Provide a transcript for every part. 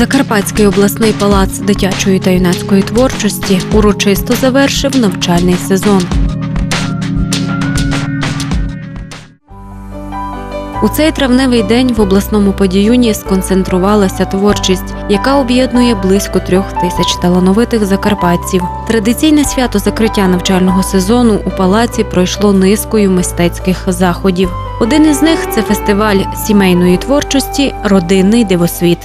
Закарпатський обласний палац дитячої та юнацької творчості урочисто завершив навчальний сезон. У цей травневий день в обласному подіюні сконцентрувалася творчість, яка об'єднує близько трьох тисяч талановитих закарпатців. Традиційне свято закриття навчального сезону у палаці пройшло низкою мистецьких заходів. Один із них це фестиваль сімейної творчості Родинний дивосвіт.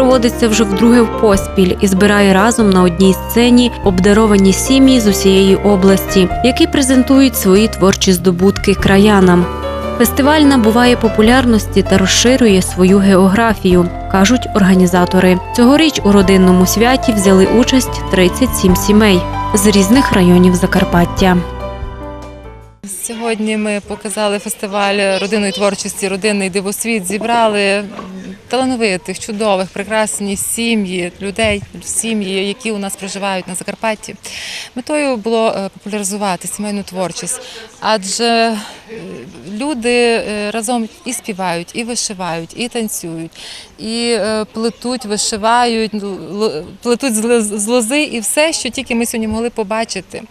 Проводиться вже вдруге в поспіль і збирає разом на одній сцені обдаровані сім'ї з усієї області, які презентують свої творчі здобутки краянам. Фестиваль набуває популярності та розширює свою географію, кажуть організатори. Цьогоріч у родинному святі взяли участь 37 сімей з різних районів Закарпаття. Сьогодні ми показали фестиваль родинної творчості Родинний дивосвіт. Зібрали талановитих, чудових, прекрасні сім'ї, людей, сім'ї, які у нас проживають на Закарпатті. Метою було е, популяризувати сімейну творчість, адже е, люди е, разом і співають, і вишивають, і танцюють, і плетуть, вишивають, плетуть з лози, і все, що тільки ми сьогодні могли побачити.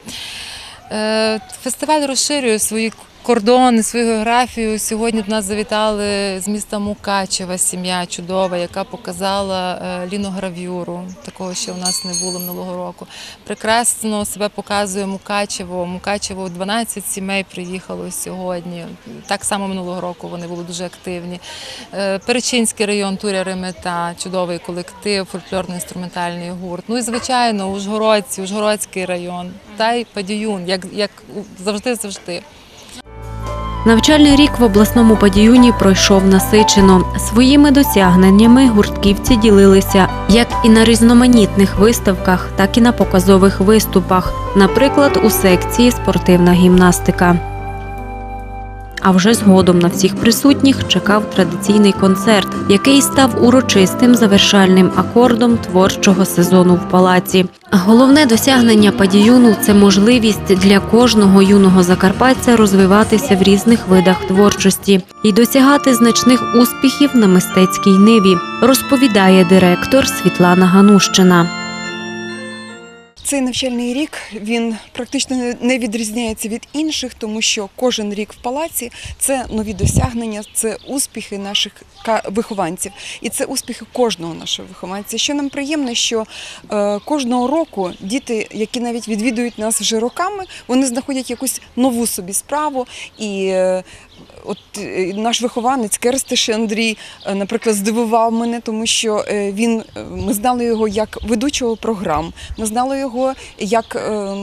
Е, Фестиваль розширює свої кордони, свою географію. Сьогодні до нас завітали з міста Мукачева сім'я чудова, яка показала е, ліногравюру. Такого ще у нас не було минулого року. Прекрасно себе показує Мукачево. Мукачево 12 сімей приїхало сьогодні. Так само минулого року вони були дуже активні. Е, Перечинський район, Туря Ремета, чудовий колектив, фольклорно-інструментальний гурт. Ну і звичайно, Ужгородці, Ужгородський район та й Падіюн, як, як завжди завжди. Навчальний рік в обласному падіюні пройшов насичено. Своїми досягненнями гуртківці ділилися як і на різноманітних виставках, так і на показових виступах, наприклад, у секції спортивна гімнастика. А вже згодом на всіх присутніх чекав традиційний концерт, який став урочистим завершальним акордом творчого сезону в палаці. Головне досягнення падіюну це можливість для кожного юного закарпатця розвиватися в різних видах творчості і досягати значних успіхів на мистецькій ниві, розповідає директор Світлана Ганущина. Цей навчальний рік він практично не- відрізняється від інших, тому що кожен рік в палаці це нові досягнення, це успіхи наших вихованців, і це успіхи кожного нашого вихованця. Що нам приємно, що е, кожного року діти, які навіть відвідують нас вже роками, вони знаходять якусь нову собі справу і. е, От е, наш вихованець Керстиш Андрій, наприклад, здивував мене, тому що він ми знали його як ведучого програм, ми знали його як е,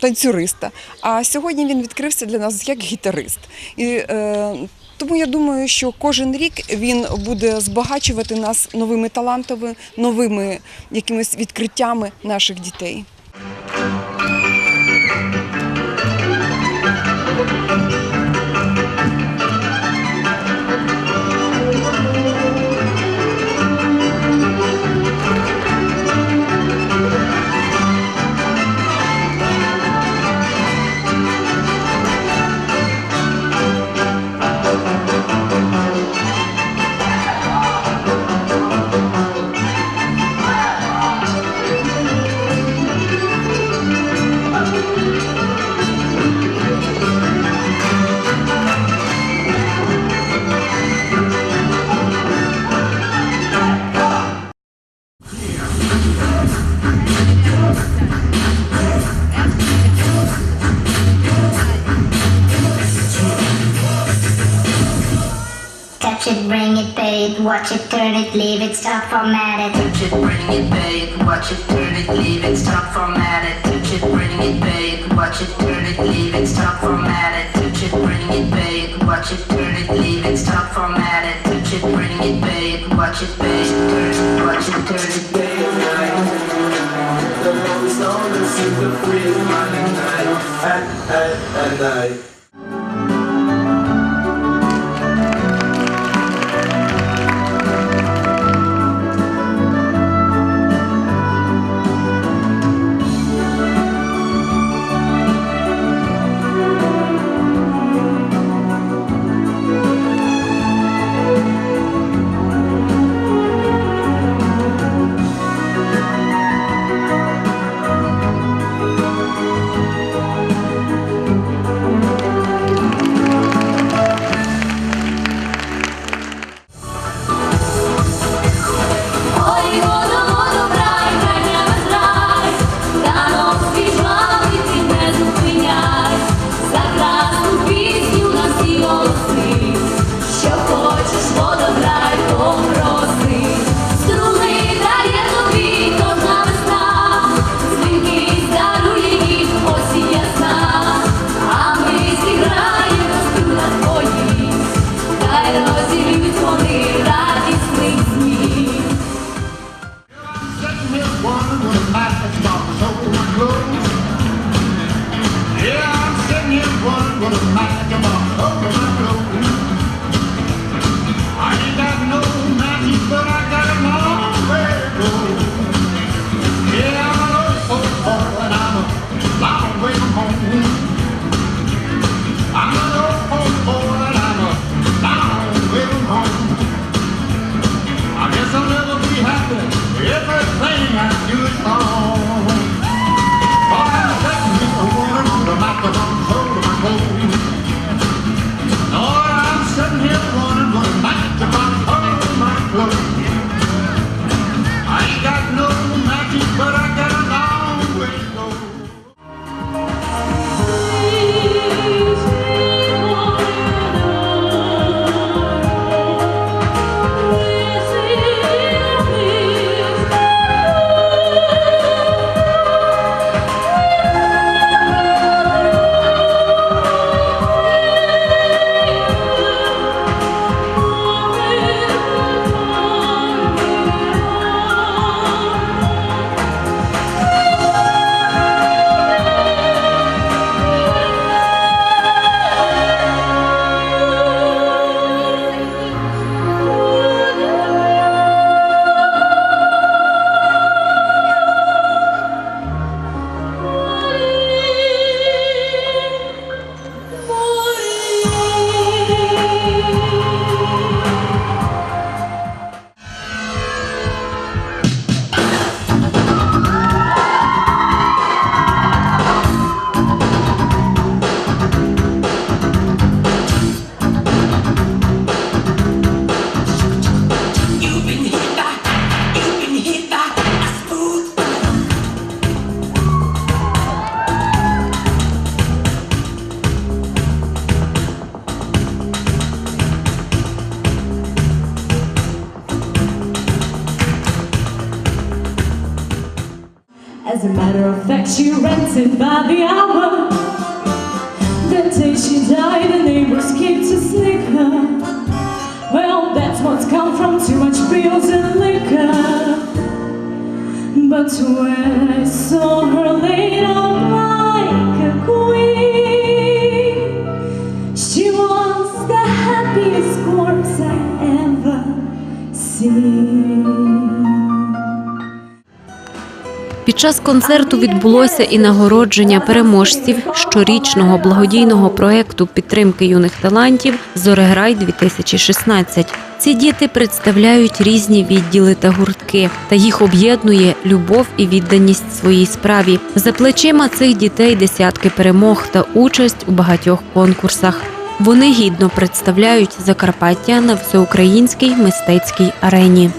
танцюриста. А сьогодні він відкрився для нас як гітарист. І е, тому я думаю, що кожен рік він буде збагачувати нас новими талантами, новими якимись відкриттями наших дітей. Watch it, turn it, leave it, stop formatted. Touch it, bring it back. Watch it, turn it, leave it, stop formatted. Touch it, bring it back. Watch it, turn it, leave it, stop formatted. Touch it, bring it back. Watch it, turn it, leave it, stop formatted. Touch it, bring it back. Watch it, back. Watch it, turn it, day night. The love is all the super free, mind and night. At, at, at night. gonna smack him up, up, up, up. As a matter of fact, she rented by the hour. That day she died, the neighbors came to sneak her. Well, that's what's come from too much pills and liquor. But when I saw her laid час концерту відбулося і нагородження переможців щорічного благодійного проекту підтримки юних талантів Зореграй 2016 Ці діти представляють різні відділи та гуртки, та їх об'єднує любов і відданість своїй справі. За плечима цих дітей десятки перемог та участь у багатьох конкурсах. Вони гідно представляють Закарпаття на всеукраїнській мистецькій арені.